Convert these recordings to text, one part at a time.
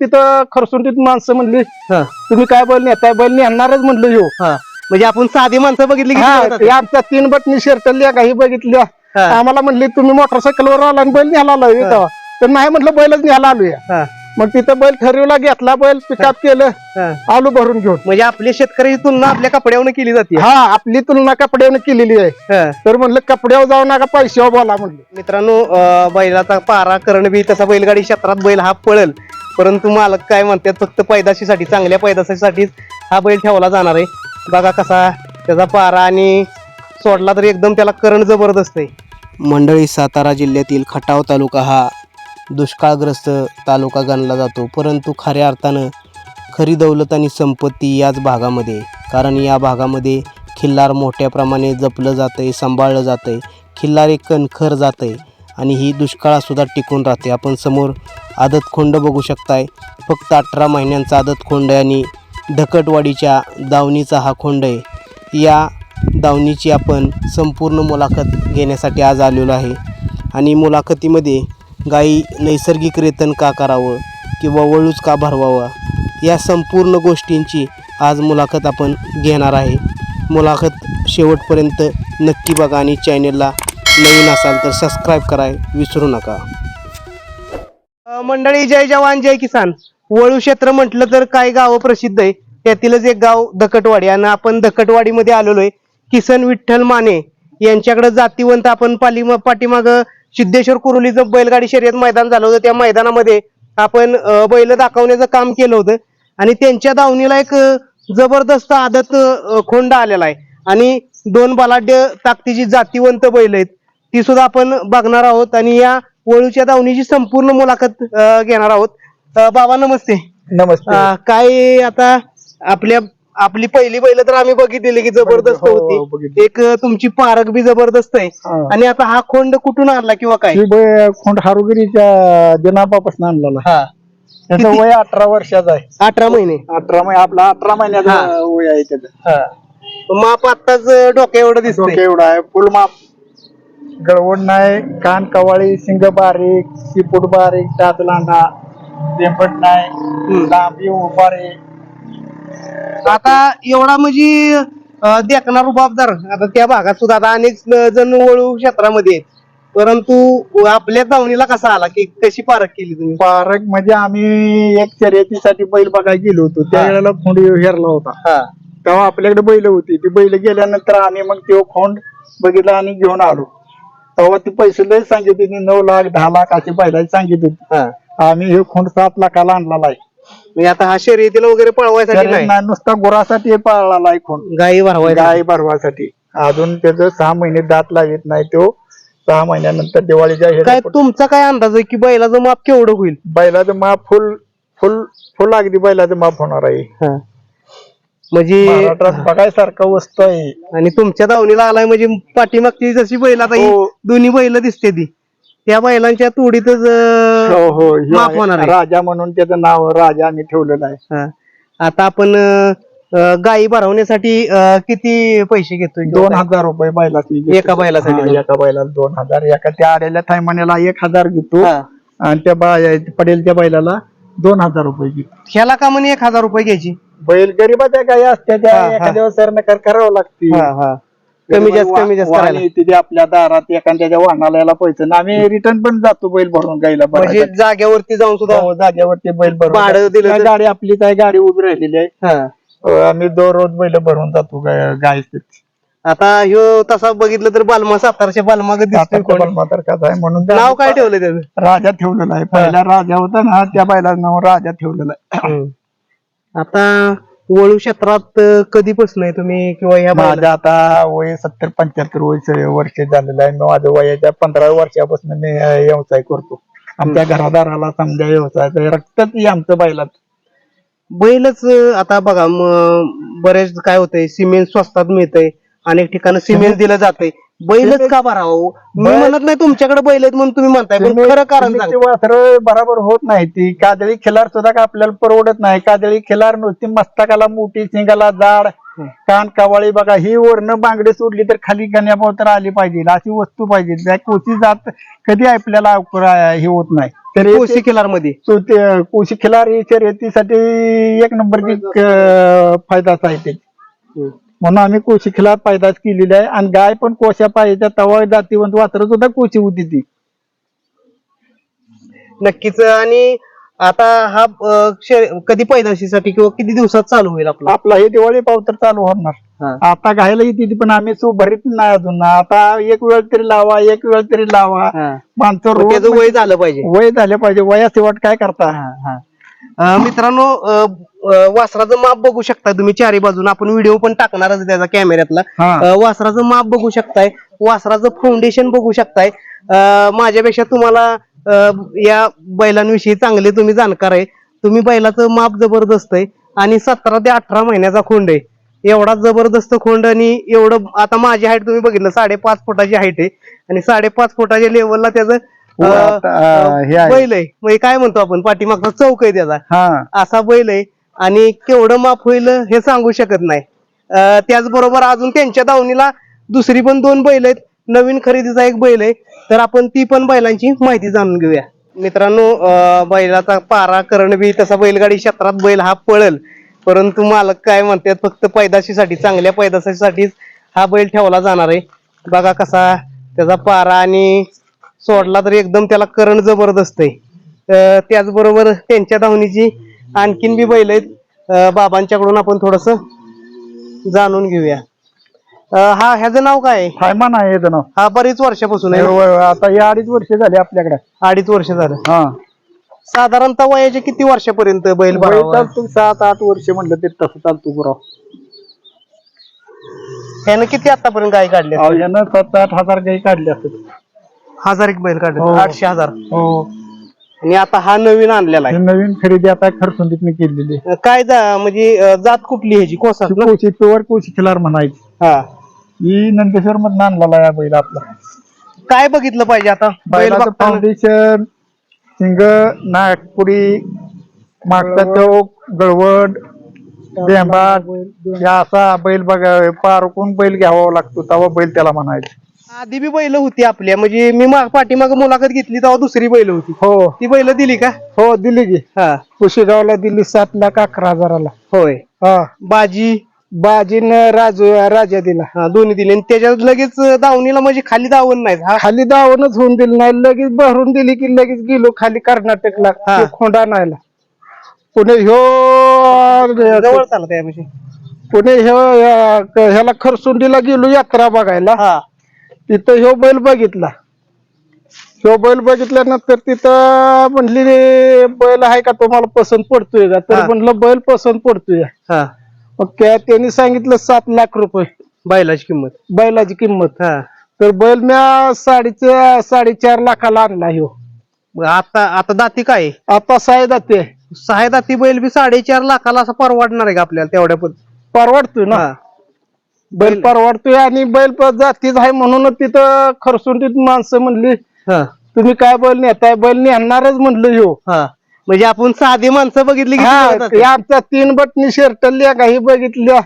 तिथं खरसुंडीत माणसं म्हणली हा. तुम्ही काय बैल नेताय? बैल नेणारच म्हणलं ह्यो. हा. म्हणजे आपण साधी माणसं बघितली की हा, कळतात. ते आमच्या तीन बटणी शर्टल्या काही बघितल्या. हा. आम्हाला म्हणली तुम्ही मोटरसायकलवर आला आणि बैल न्यायला आलोय तेव्हा तर नाही म्हटलं बैलच न्यायला आलोय. हा, मग तिथं बैल ठरवला घेतला बैल पिकअप केलं हा. आलो भरून घेऊन. म्हणजे आपल्या शेतकऱ्याची तुलना आपल्या कपड्यावर केली जाते. हा आपली तुलना कपड्याने केलेली आहे. हा. तर म्हणलं कपड्यावर जाऊ नका पैशावर बोला म्हणलं. मित्रांनो अं, बैलाचा पारा करण बी तसा बैलगाडी क्षेत्रात बैल हा पळल. परंतु मालक काय म्हणतात फक्त पैदाशीसाठी चांगल्या पैदाशीसाठीच हा बैल ठेवला जाणार आहे. बघा कसा त्याचा पारा आणि सोडला तर एकदम त्याला करण जबरदस्त आहे. मंडळी सातारा जिल्ह्यातील खटाव तालुका हा दुष्काळग्रस्त तालुका गणला जातो. परंतु खऱ्या अर्थानं खरी दौलत आणि संपत्ती याच भागामध्ये कारण या भागामध्ये खिल्लार मोठ्या प्रमाणे जपलं जातं आहे सांभाळलं जातं आहे खिल्लार एक कणखर जातं आहे आणि ही दुष्काळातसुद्धा टिकून राहते. आपण समोर आदतखोंड बघू शकताय. फक्त अठरा महिन्यांचा आदतखोंड आहे आणि ढकटवाडीच्या दावणीचा हा खोंड आहे. या दावणीची आपण संपूर्ण मुलाखत घेण्यासाठी आज आलेलो आहे. आणि मुलाखतीमध्ये गाई नैसर्गिक रेतन का करावं किंवा वळूच का भरवावा या संपूर्ण गोष्टींची आज मुलाखत आपण घेणार आहे. मुलाखत शेवटपर्यंत नक्की बघा आणि चॅनेलला नवीन असाल तर सबस्क्राईब कराय विसरू नका. मंडळी जय जवान जय किसान. वळू क्षेत्र म्हटलं तर काही गावं प्रसिद्ध आहे. त्यातीलच एक गाव दकटवाडी आणि आपण दकटवाडीमध्ये आलेलो आहे. किसन विठ्ठल माने यांच्याकडे जातीवंत आपण पाली पाठीमाग सिद्धेश्वर कुरुलीचं बैलगाडी शर्यत मैदान झालं होतं. त्या मैदानामध्ये आपण बैल दाखवण्याचं काम केलं होतं. आणि त्यांच्या दावणीला एक जबरदस्त आदत खोंडा आलेला आहे. आणि दोन बलाढ्य ताकदीची जातीवंत बैल आहेत. ती सुद्धा आपण बघणार आहोत आणि या वळूच्या दावणीची संपूर्ण मुलाखत अं, घेणार आहोत. अं, बाबा नमस्ते. नमस्ते. अं, काय आता आपल्या आपली पहिली बैल तर आम्ही बघितलेली की जबरदस्त हो, होती. बघितली. एक अं, तुमची पारख बी जबरदस्त आहे. हा. आणि आता हा खोंड कुठून आणला किंवा काय? ही बै- खोंड हारुगिरीच्या दिनापासून आणलेला. हा. त्याचं? वय अठरा वर्षाचं आहे. अठरा महिने. अठरा महिने आपला अठरा महिन्याचा हा. वय आहे त्याचं. हा. माप आत्ताच डोक्या एवढं डोके दिसतंय एवढा आहे. फुल माप. गळवण नाही कान कवाळी शिंग बारीक शिपूट बारीक टाच लांडा देंपट नाही लांबी उभारी. आता एवढा म्हणजे अं, देखणार रुबाबदार आता त्या भागात सुद्धा आता अनेक जण वळू क्षेत्रामध्ये आहेत. परंतु आपल्या दावणीला कसा आला? की कशी पारख केली तुम्ही? पारक म्हणजे आम्ही एक शर्यतीसाठी बैल बघायला गेलो होतो. त्या हा. वेळेला खोंड हेरला होता. हा. तेव्हा आपल्याकडे बैल होती. ती बैल गेल्यानंतर आम्ही मग तो खोंड बघितला आणि घेऊन आलो. तेव्हा ती पैसे लय सांगितले नऊ लाख दहा लाख अशी बैलाची सांगितली. हा. आम्ही हे खोंड सात लाखाला आणलेला आहे. म्हणजे आता हा शर्यतीला वगैरे पळवायसाठी शर्यत नाही. नाही, नुसता गुरासाठी पाळलेला आहे खोंड गाई भरवायला गाय भरवासाठी. अजून त्याचं सहा महिने दात लावित नाही तो. सहा महिन्यानंतर दिवाळीच्या काय ह्याच्या तुमचा काय अंदाज आहे की बैलाचं माप केवढं होईल? बैलाचं माप फुल फुल फुल अगदी बैलाचं माप होणार आहे. म्हणजे महाराष्ट्रात बघायसारखं वस्तू आहे आणि तुमच्या दावणीला आलाय म्हणजे पाठीमागची जशी बैल आता ही हो. दोन्ही बैल दिसते ती त्या बैलांच्या तोडीतच अं, हो हो. होणार आहे. राजा म्हणून त्याचं नाव राजा आम्ही ठेवलेलं आहे हा. आता आपण अं, अं, गाई भरवण्यासाठी अं, किती पैसे घेतोय दोन हजार रुपये बैलाची एका बैलासाठी? एका बैलाला दोन हजार एका त्या आलेल्या थायमान्याला एक हजार घेतो हा. आणि त्या बा पडेलच्या बैलाला दोन हजार रुपये घेतो ह्याला का म्हणे एक हजार रुपये घ्यायची बैल गरीबाच्या गाय असत्या हा, त्या हा. एखाद्या सरनकार करावं लागते. हा, हा. कमी जास्त कमी जास्त करायला. आपल्या दारात एखाद्याच्या वाहनाला पैसे आणि आम्ही रिटर्न पण जातो बैल भरून गायला म्हणजे जाग्यावरती जाऊन सुद्धा हो, जागेवरती बैल भाडं भरून दिलं काय तर- गाडी आपलीच आहे गाडी उभी राहिलेली आहे. हा. अं, आम्ही दररोज बैल भरून जातो गाय आता ह्यो तसा बघितलं तर बालमा सातारच्या बालमाग दिसतोय कोण. मातरकाच आहे म्हणून नाव काय ठेवलं त्याचं? राजा ठेवलेला आहे. पहिला राजा होता ना त्या बैलाचं नाव राजा ठेवलेलं आहे. आता वळू क्षेत्रात कधीपासून आहे तुम्ही किंवा ह्या बैला- माझं आता वय सत्तर पंच्याहत्तर वय वर्ष झालेलं आहे. मी माझ्या वयाच्या पंधरा वर्षापासून मी अं, व्यवसाय करतो. आमच्या घरादाराला समजा व्यवसाय रक्तच आहे आमचं बैलात बैलच अं, आता बघा म- बरेच काय होतंय सिमेंट स्वस्तात मिळतंय. अनेक ठिकाणी सिमेंट दिलं जातंय. बैलच का भरावं मी बैल- म्हणत नाही तुमच्याकडे बैल आहेत म्हणून तुम्ही म्हणताय पण खरं कारण सांगा. वासर बरोबर होत नाही ती. कादळी खिलार सुद्धा का आपल्याला परवडत नाही? कादळी खिलार नुसती मस्तकाला मोठी शिंगाला जाड कान कावाळी बघा ही वरनं बांगडी सोडली तर खाली गण्याभाव तर आली पाहिजे. अशी वस्तू पाहिजे. त्या कोची जात कधी आपल्याला अवकरा- हे होत नाही. तर कोशी किल्लारमध्ये ते कोशी खिलारी शर्यतीसाठी एक नंबरची फायदाच आहे ते. म्हणून आम्ही कोशी खिलार पैदास केलेली आहे. आणि गाय पण कोशा पाहिजे तवा जातीवंत वासरत सुद्धा कोशी होती ती. नक्कीच. आणि आता हा अं, शे- कधी पैदाशीसाठी किंवा किती दिवसात चालू होईल आपला? आपला हे दिवाळी पावतर चालू होणार. आता घायला येते ती पण आम्ही सुभरीत नाही अजून. आता एक वेळ तरी लावा एक वेळ तरी लावा. माणसं रोज त्याचं वय झालं पाहिजे. वय झालं पाहिजे. वयाशिवाट काय करता? अं, मित्रांनो अं, अं, वासराचं माप बघू शकता तुम्ही चारी बाजून. आपण व्हिडिओ पण टाकणारच त्याचा कॅमेऱ्यातला हा. अं, वासराचं माप बघू शकताय. वासराचं फाउंडेशन बघू शकताय. अं, माझ्यापेक्षा तुम्हाला अं, या बैलांविषयी चांगले तुम्ही जाणकार आहे. तुम्ही बैलाचं माप जबरदस्त आहे. आणि सतरा ते अठरा महिन्याचा खोंड आहे. एवढा जबरदस्त खोंड आणि एवढं आता माझी हाईट तुम्ही बघितलं साडेपाच फुटाची हाईट आहे. आणि साडेपाच फुटाच्या लेवलला त्याचं हो, आता, अं, हे आहे. बैल आहे. म्हणजे काय म्हणतो आपण? पाठीमागचा चौक आहे त्याचा. हा. असा बैल आहे. आणि केवढं माफ होईल हे सांगू शकत नाही. त्याचबरोबर अजून त्यांच्या दावणीला दुसरी पण दोन बैल आहेत. नवीन खरेदीचा एक बैल आहे. तर आपण ती पण बैलांची माहिती जाणून घेऊया. मित्रांनो बैलाचा पारा करण बी तसा बैलगाडी क्षेत्रात बैल हा पळल. परंतु मालक काय म्हणतात फक्त पैदाशीसाठी चांगल्या पैदाशीसाठीच हा बैल ठेवला जाणार आहे. बघा कसा त्याचा पारा आणि सोडला तर एकदम त्याला करण जबरदस्त आहे. त्याचबरोबर त्यांच्या धावणीची आणखीन बी बैल आहेत. बाबांच्याकडून आपण थोडस जाणून घेऊया. हा ह्याचं नाव काय? आहे? फायमान आहे याचं नाव. हा बरीच वर्षापासून आहे आता हे अडीच वर्ष झाली आपल्याकडे. अडीच वर्ष झालं. हा. साधारणतः वयाच्या किती वर्षापर्यंत बैल भरावा? चालतो सात आठ वर्ष म्हणलं ते तसं चालतो गुराव ह्यानं किती आतापर्यंत गाय काढले यानं सात आठ हजार गाई काढले असते हजार एक बैल काढले. हो. आठशे हजार. हो. आणि आता हा नवीन आणलेला ही आहे नवीन खरेदी आता खरसुंदीत मी केलेली अं, काय जा- म्हणजे अं, जात कुठली ह्याची? कोसात ना? कोशी प्युअर कोशी खिलार म्हणायची. हा. ही नंदेश्वर मधून आणलेला या बैल आपला. काय बघितलं पाहिजे आता? बैल बैलाचं बघताना. फाउंडेशन शिंग नागपुडी मागचा चौक गळवड बेंबाट या असा बैल बघा पारकून बैल घ्यावा लागतो तेव्हा बैल त्याला म्हणायचं. आधी बी बैल होती आपल्या म्हणजे मी माग पाठीमाग मुलाखत घेतली तेव्हा दुसरी बैल होती. हो. ती बैल दिली का? हो दिली की. हा. कुशेगावला दिली सात लाख अकरा हजाराला. होय. हा. बाजी? बाजीन राजू राजा दिला. हा दोन्ही दिले. आणि त्याच्यात लगेच दावणीला म्हणजे खाली दावण नाही हा? खाली दावणच होऊन दिली नाही. लगेच भरून दिली की लगेच गेलो खाली कर्नाटकला हा. ते खोंडा नाहीला पुणे ह्यो जवळ चालत त्यापेक्षा पुणे ह्यो ह्याला खरसुंडीला गेलो यात्रा बघायला. हा. तिथं ह्यो बैल बघितला. ह्यो बैल बघितल्यानंतर तिथं म्हणली बैल आहे का तुम्हाला पसंत पडतोय का? तर हा. म्हणलं बैल पसंत पडतोय. हा. मग त्या त्यांनी सांगितलं सात लाख रुपये. बैलाची किंमत. बैलाची किंमत. हा. तर बैल म्या साडेचार साडेचार लाखाला आणला ह्यो. मग आता आता दाती काय? आहे? आता सायदा ते सहा दाती बैल बी साडेचार लाखाला असं परवडणार आहे का आपल्याला तेवढ्या पण परवडतोय ना. हा. बैल परवडतोय आणि बैल जातीच आहे म्हणून तिथं खरसुंडीत माणसं म्हणली हा. तुम्ही काय बैल नेताय? बैल नेणारच म्हणलं हा. म्हणजे आपण साधी माणसं बघितली हा. आमच्या तीन बटणी शर्टल्या काही बघितल्या.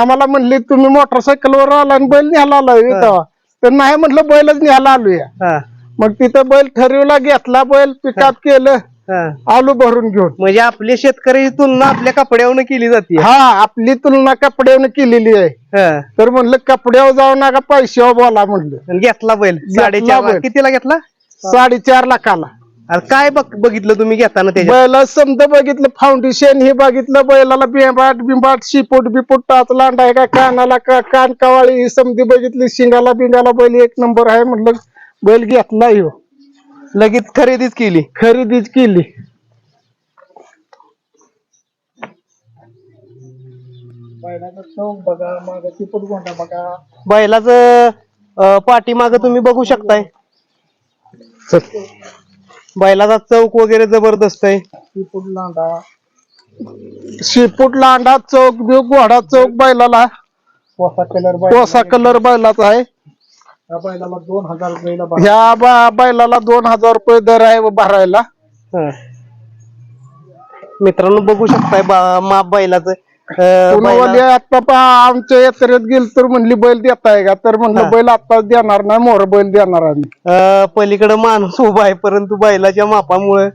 आम्हाला म्हणली तुम्ही मोटरसायकलवर आला आणि बैल न्यायला आला तर नाही म्हटलं बैलच न्यायला आलोय. मग तिथं बैल ठरवला घेतला बैल पिकअप केलं. हा. आलो भरून घेऊन. म्हणजे आपले शेतकरी तुलना आपल्या कपड्यावरून केली जाते. हा आपली तुलना कपड्यावर केलेली आहे. हा. तर म्हणलं कपड्यावर जाऊ नका पैशावर बोला म्हणलं. आणि घेतला बैल. साडेचार लाख. बैल. कितीला घेतला? साडेचार लाखाला. अरे काय बघ बघितलं तुम्ही घेताना त्याच्यात? बैला समजा बघितलं फाउंडेशन हे बघितलं बैलाला बिंबाट बिंबाट शिपूट बिपूट टाच लांडा आहे का कानाला का कान कवाळी ही समधी बघितली शिंगाला बिंगाला बैल एक नंबर आहे म्हटलं बैल घेतला ह्यो लगेच खरेदीच केली. खरेदीच केली. बैलाचा पाठीमाग तुम्ही बघू शकताय. बैलाचा चौक वगैरे जबरदस्त आहे. शिपूट लांडा. शिपूट लांडा चौक बिव घोडा चौक बैलाला. कोसा कलर बैलाचा आहे. बैलाला दोन हजार ह्या बा- बैलाला दोन हजार रुपये दर आहे भरायला. हा. मित्रांनो बघू शकताय बा- माप बैलाचं अं, आता पा आमच्या यात्रेत गेल तर म्हणली बैल देताय का? तर हा. म्हणलं बैल आता देणार नाही मोर बैल देणार आम्ही अं, पलीकडे माणूस उभा आहे परंतु बैलाच्या मापामुळे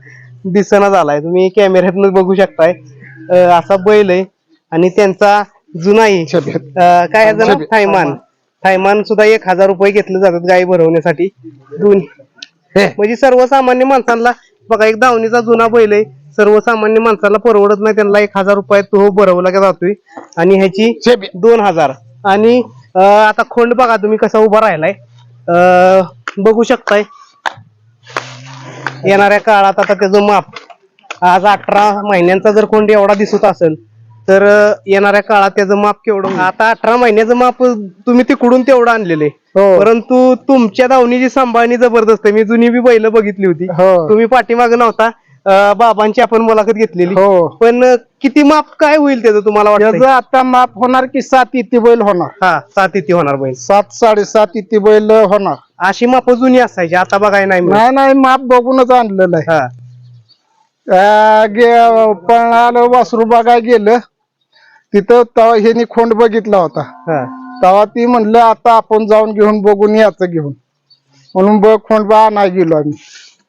दिसना झालाय. तुम्ही कॅमेऱ्यातून बघू शकताय. अं, असा बैल आहे आणि त्यांचा जुनाही छबे. अं, काय ह्याचं नाव? थायमान सुद्धा एक हजार रुपये घेतले जातात गाई भरवण्यासाठी. दोन. म्हणजे सर्वसामान्य माणसांना बघा एक दावणीचा जुना बैल आहे. सर्वसामान्य माणसाला परवडत नाही त्यांना एक हजार रुपयात तो भरवला जातोय. आणि ह्याची. दोन हजार. आणि आता खोंड बघा तुम्ही कसा उभा राहिलाय. अं, बघू शकताय. येणाऱ्या काळात आता त्याचं माप. आज अठरा महिन्यांचा जर खोंड एवढा दिसत असेल तर येणाऱ्या काळात त्याचं माप केवढं आता अठरा महिन्याचं माप तुम्ही तिकडून तेवढं आणलेलं हो. परंतु तुमच्या दावणीची सांभाळणी जबरदस्त मी जुनी बी बैल बघितली होती. हो. तुम्ही पाठीमाग नव्हता. बाबांची आपण मुलाखत घेतलेली. हो. पण किती माप काय होईल त्याचं तुम्हाला वाटतं आता माप होणार की सात इती बैल होणार. हा सात इथे होणार बैल. सात साडेसात इती बैल होणार. अशी माप जुनी असायची. आता बघाय नाही. नाही नाही माप बघूनच आणलेलं आहे. हा. आ, गे- पळालं वासरू बघाय गेलं. तिथं तेव्हा ह्यानी खोंड बघितला होता. हा. तेव्हा ती म्हणलं आता आपण जाऊन घेऊन बघून याचं घेऊन. म्हणून बघ खोंड बा आणाय गेलो आम्ही.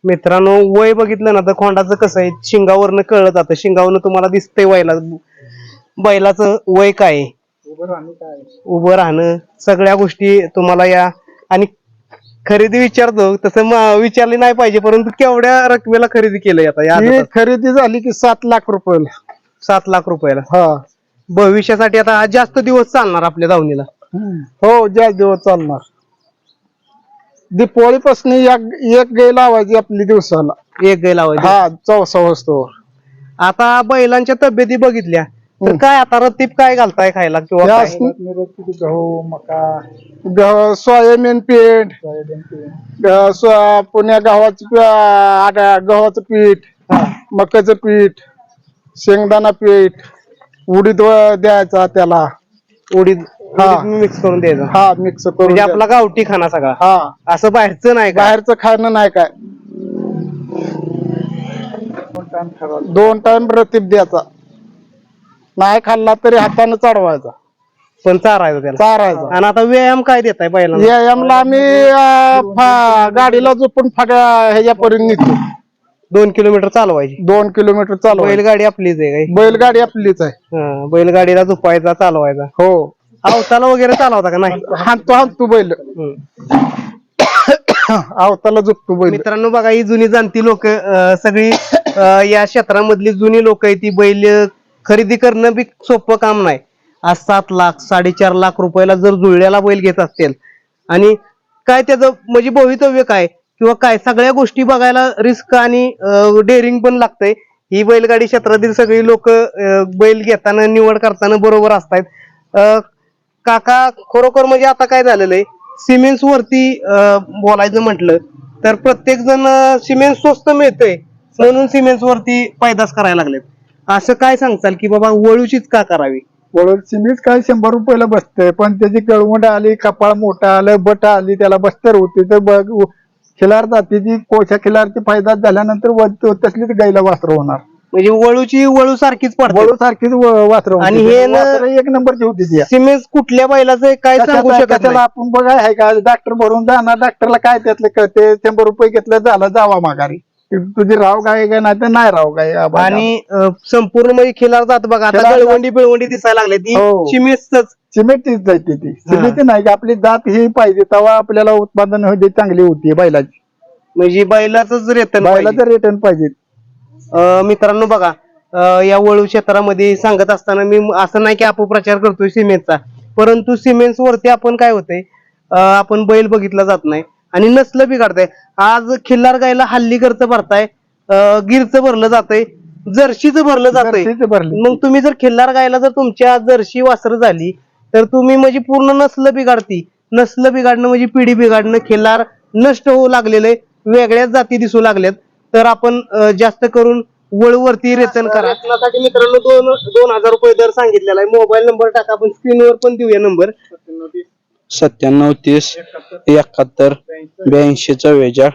मित्रांनो वय बघितलं ना तर खोंडाचं कसं आहे? शिंगावरनं कळलं जातं. शिंगावरनं तुम्हाला दिसतंय वयला. बैलाचं वय काय आहे. उभं राहणं सगळ्या गोष्टी तुम्हाला या. आणि खरेदी विचारतो तसं म- विचारली नाही पाहिजे परंतु केवढ्या रकमेला खरेदी केलंय आता या ही आदतात? खरेदी झाली की सात लाख रुपयाला. सात लाख रुपयाला. हा. भविष्यासाठी आता जास्त दिवस चालणार आपल्या दावणीला. हो ज्या दिवस चालणार. दीपावळीपासून एक एक गाय लावायची आपली दिवसाला. एक गाय लावायची? हा चौसा वस्तूवर. आता बैलांच्या तब्येती बघितल्या तर काय आता रतीप काय घालताय खायला किंवा? गहू मका सोयाबीन पीठ. ग- पुण्या गव्हाचं गव्हाचं पीठ मक्याचं पीठ शेंगदाणा पीठ. उडीद द्यायचा त्याला. उडीद. मिक्स करून द्यायचं. हा मिक्स करून म्हणजे आपला गावठी खाना सगळा. हा. असं बाहेरचं नाही बाहेरचं खाणं नाही काय. दोन टाइम रतीब द्यायचा. नाही खाल्ला तरी हाताने चढवायचा. पण चारायचं त्याला. चारायचा. आणि आता व्यायाम काय देताय बैलांना व्यायामला आम्ही गाडीला झोपून फाट्या ह्याच्यापर्यंत निघतो. दोन किलोमीटर चालवायची. दोन किलोमीटर चालू बैलगाडी आपलीच आहे काही बैलगाडी आपलीच आहे. हा, बैलगाडीला झोपायचा चालवायचा. हो. अवताला वगैरे चालवता का नाही? हाणतो हाणतो बैल. हम्म. आवताला झुकतो बैल. मित्रांनो बघा ही जुनी जाणती लोक सगळी अं, या क्षेत्रामधली जुनी लोक आहेत ती बैल अं, खरेदी करणं बी सोपं काम नाही. आज सात लाख साडेचार लाख रुपयाला जर जुळल्याला बैल घेत असतील आणि काय त्याचं म्हणजे भवितव्य काय? किंवा काय सगळ्या गोष्टी बघायला रिस्क आणि डेअरिंग पण लागतंय. ही बैलगाडी क्षेत्रातील सगळी लोक बैल घेताना निवड करताना बरोबर असतात काका खरोखर म्हणजे आता काय झालेलं आहे? सिमेंट्स वरती अं, बोलायचं म्हटलं तर प्रत्येक जण सिमेंट स्वस्त मिळतंय. म्हणून सिमेंट्स वरती पैदास करायला लागलेत. असं काय सांगताल की बाबा वळूचीच का करावी? वळू सिमेंट काय शंभर रुपयाला बसतंय पण त्याची कळवंड आली कपाळ मोठा आलं बट आली त्याला बस्तर होते तर बघ खिलार जातीची कोशा खिलारची फायदा झाल्यानंतर व- तो तसलीच गाईला वासर होणार. म्हणजे वळूची वळू सारखीच पडते. वळू सारखीच वासर आणि हे न- एक नंबरची होती ती. सिमेंट कुठल्या बैलाचं आहे काय सांगू शकत कशाला नाही. आपण बघा आहे का? डॉक्टर भरून जाणार डॉक्टरला काय त्यातलं कळते शंभर रुपये घेतलं झालं जावा माघारी. तुझी राव गाय का नाही तर नाही राव आबा. आणि अं, संपूर्ण म्हणजे खिलार जात बघा. आता खिलार जात- गळवंडी बिळवंडी दिसायला लागली. ती हो. सिमेंटच सिमेंटचीच जायची ती सिमेंट नाही का आपली जात ही पाहिजे तेव्हा आपल्याला उत्पादन होते चांगली होती बैलाची. म्हणजे बैलाच रेतन पाहिजे. बैलाचं रिटर्न पाहिजे. अं, मित्रांनो बघा अं, या वळू क्षेत्रामध्ये सांगत असताना मी असं नाही की अपप्रचार करतोय सिमेंटचा. परंतु सिमेंट वरती आपण काय होतंय अं, आपण बैल बघितला जात नाही. आणि नसलं बिघडतंय. आज खिल्लार गायला हल्ली खर्च भरताय गिरचं भरलं जातंय जर्शीचं भरलं जातंय. मग तुम्ही जर खिल्लार गायला जर तुमच्या जर्शी वासर झाली तर तुम्ही म्हणजे पूर्ण नसलं बिघाडती. नसलं बिघाडणं म्हणजे पिढी बिघाडणं खिल्लार नष्ट होऊ लागलेले वेगळ्याच जाती दिसू लागल्यात. तर आपण जास्त करून वळूवरती रेतन करा. रेतनासाठी मित्रांनो दोन दोन हजार रुपये दर सांगितलेला आहे. मोबाईल नंबर टाका आपण स्क्रीनवर पण देऊया नंबर. सत्त्याण्णव तीस एकाहत्तर ब्याऐंशी चव्वेचाळ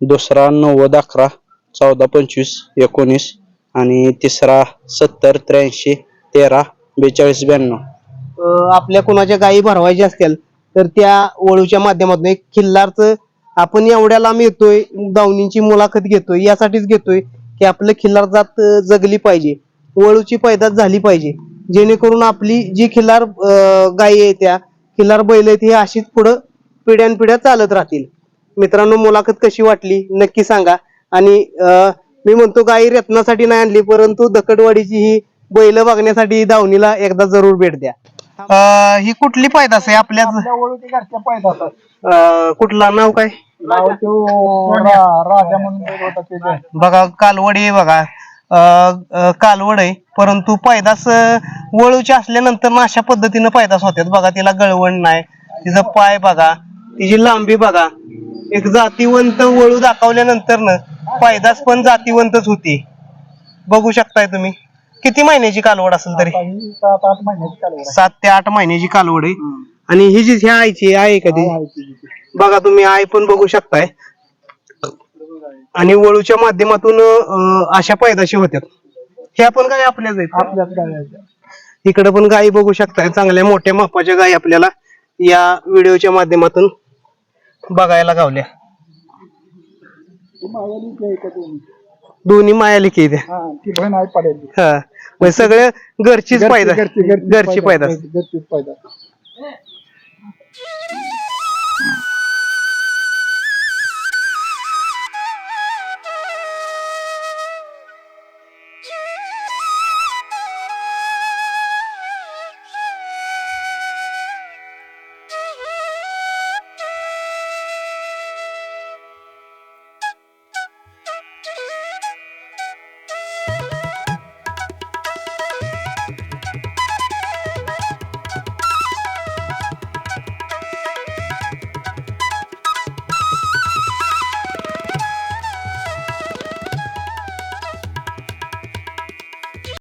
दुसरा नव्वद अकरा चौदा पंचवीस एकोणीस आणि तिसरा सत्तर त्र्याऐंशी तेरा बेचाळीस ब्याण्णव. अं, आपल्या कोणाच्या गायी भरवायच्या असतील तर त्या वळूच्या माध्यमातून एक खिल्लारचं आपण एवढ्या लांब येतोय दावणींची मुलाखत घेतोय यासाठीच घेतोय की आपलं खिल्लार जात अं, जगली पाहिजे वळूची पैदास झाली पाहिजे जेणेकरून आपली जी खिल्लार अं, गायी आहे त्या खिल्लार बैल आहेत ही अशीच पुढं पिढ्यानपिढ्या चालत राहतील. मित्रांनो मुलाखत कशी वाटली? नक्की सांगा. आणि मी म्हणतो गायी रत्नासाठी नाही आणली परंतु दकडवाडीची ही बैल बघण्यासाठी दावणीला एकदा जरूर भेट द्या. अं, ही कुठली पैदास आहे? आपल्या घरच्या पैदास अं, कुठला? नाव काय? नाव तो रा- राजा म्हणून बैल होता त्याचे. बघा कालवडी आहे बघा. कालवड आहे. परंतु पैदास अं, वळूचे असल्यानंतर ना अशा पद्धतीनं पैदास होतात बघा तिला गळवण नाही. तिचा पाय बघा तिची लांबी बघा. एक जातीवंत वळू दाखवल्यानंतर ना पैदास पण जातीवंतच होती. बघू शकताय तुम्ही. किती महिन्याची कालवड असेल तरी? सात आठ महिन्याची कालवड आहे. सात ते आठ महिन्याची कालवड आहे. आणि ही जी ह्या आईची आहे का ती? आहे ती. बघा तुम्ही आई पण बघू शकताय. आणि वळूच्या माध्यमातून अं, अशा पैदाशी होत्यात. ह्या पण गाय आपल्याच आहेत. आपल्याच गाड्या इकडे पण गायी बघू शकताय. चांगल्या मोठ्या मापाच्या गायी आपल्याला या व्हिडिओच्या माध्यमातून बघायला गावल्या. दोन्ही? मायाली की हा ती बहीण आहे पडेल हा. म्हणजे सगळे घरचीच घरची- पायदा घरची- घरची घरची पैदास. पायदा घरचीच